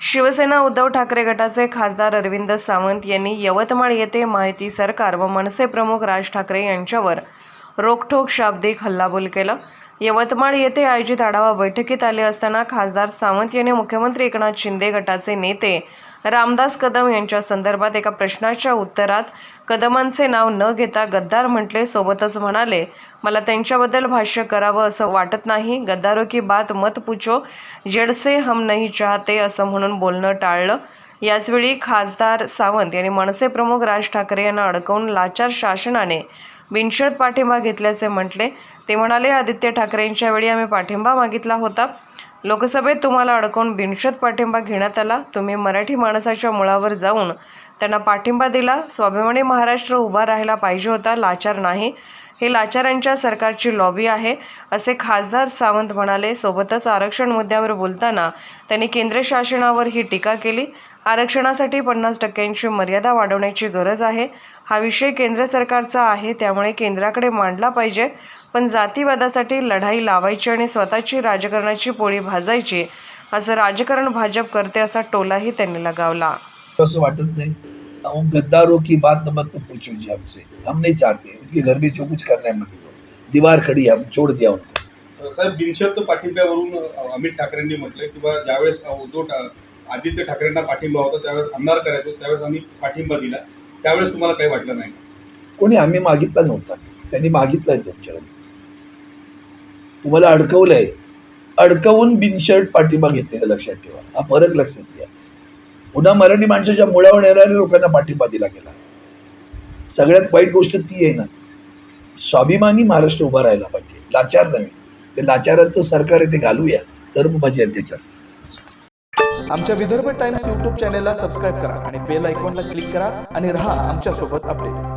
शिवसेना उद्धव ठाकरे गटाचे खासदार अरविंद सावंत यांनी यवतमाळ येथे माहिती सरकार व मनसे प्रमुख राज ठाकरे यांच्यावर रोखठोक शाब्दिक हल्लाबोल केलं. यवतमाळ येथे आयोजित आढावा बैठकीत आले असताना खासदार सावंत यांनी मुख्यमंत्री एकनाथ शिंदे गटाचे नेते रामदास कदम यांच्या संदर्भात एका प्रश्नाच्या उत्तरात कदमांचे नाव न घेता गद्दार म्हटले सोबतच म्हणाले मला त्यांच्याबद्दल भाष्य करावं असं वाटत नाही. गद्दारो की बात मत पूछो. जडसे हम नहीं चाहते असं म्हणून बोलणं टाळलं. याचवेळी खासदार सावंत यांनी मनसे प्रमुख राज ठाकरे यांना अडकवून लाचार शासनाने बिनशर्त पाठिंबा घेतल्याचे म्हटले. ते म्हणाले आदित्य ठाकरेंच्या वेळी आम्ही पाठिंबा मागितला होता. लोकसभेत तुम्हाला अडकवून बिनशर्त पाठिंबा घेण्यात आला. तुम्ही मराठी माणसाच्या मुळावर जाऊन त्यांना पाठिंबा दिला. स्वाभिमानी महाराष्ट्र उभा राहायला पाहिजे होता. लाचार नाही. हे लाचारांच्या सरकारची लॉबी आहे असे खासदार सावंत म्हणाले. सोबतच आरक्षण मुद्द्यावर बोलताना त्यांनी केंद्र शासनावर ही टीका केली. आरक्षणासाठी पन्नास टक्क्यांची मर्यादा वाढवण्याची गरज आहे. हा विषय केंद्र सरकारचा आहे त्यामुळे केंद्राकडे मांडला पाहिजे. पण जातीवादासाठी लढाई लावायची आणि स्वतःची राजकारणाची पोळी भाजायची असं राजकारण भाजप करते असा टोलाही त्यांनी लगावला. असं वाटत नाही. हम गद्दारों की बात न मत पूछो जी हमसे। हम नहीं चाहते उनके घर में जो कुछ करना है करो। दीवार खड़ी है हम छोड़ दिया उनको। साहेब बिनशर्त पाठिंब्यावरून अमित ठाकरेंनी म्हटलंय किंवा ज्यावेळेस उद्धव आदित्य ठाकरेंना पाठिंबा होता त्यावेळेस आमदार करायचो त्यावेळेस आम्ही पाठिंबा दिला. त्यावेळेस तुम्हाला काही वाटलं नाही कोणी आम्ही मागितला नव्हता. त्यांनी मागितलाय तुमच्याकडे. तुम्हाला अडकवलंय. अडकवून बिनशर्ट पाठिंबा घेतलेला लक्षात ठेवा. हा फरक लक्षात घ्या. पुन्हा मराठी माणसाच्या मुळावर येणाऱ्या लोकांना पाठिंबा दिला गेला. सगळ्यात वाईट गोष्ट ती आहे ना स्वाभिमानी महाराष्ट्र उभा राहायला पाहिजे. लाचार नव्हे. ते लाचारांचं सरकार आहे ते घालूया. तर मजा त्याच्यात. आमच्या विदर्भ टाइम्स यूट्यूब चॅनेलला सबस्क्राईब करा आणि बेल आयकॉनला क्लिक करा आणि राहा आमच्यासोबत अपडेट.